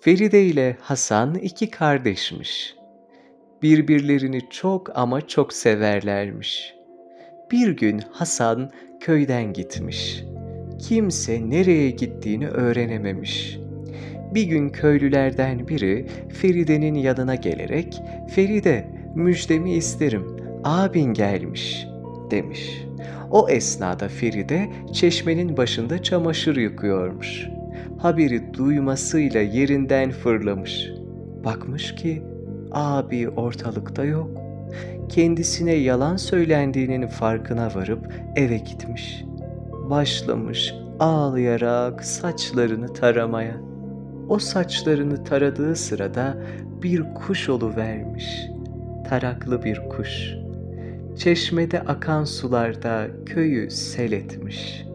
Feride ile Hasan iki kardeşmiş. Birbirlerini çok ama çok severlermiş. Bir gün Hasan köyden gitmiş. Kimse nereye gittiğini öğrenememiş. Bir gün köylülerden biri Feride'nin yanına gelerek "Feride, müjdemi isterim. Abin gelmiş." demiş. O esnada Feride çeşmenin başında çamaşır yıkıyormuş. Haberi duymasıyla yerinden fırlamış. Bakmış ki abi ortalıkta yok. Kendisine yalan söylendiğinin farkına varıp eve gitmiş. Başlamış ağlayarak saçlarını taramaya. O saçlarını taradığı sırada bir kuş vermiş. Taraklı bir kuş. Çeşmede akan sularda köyü sel etmiş.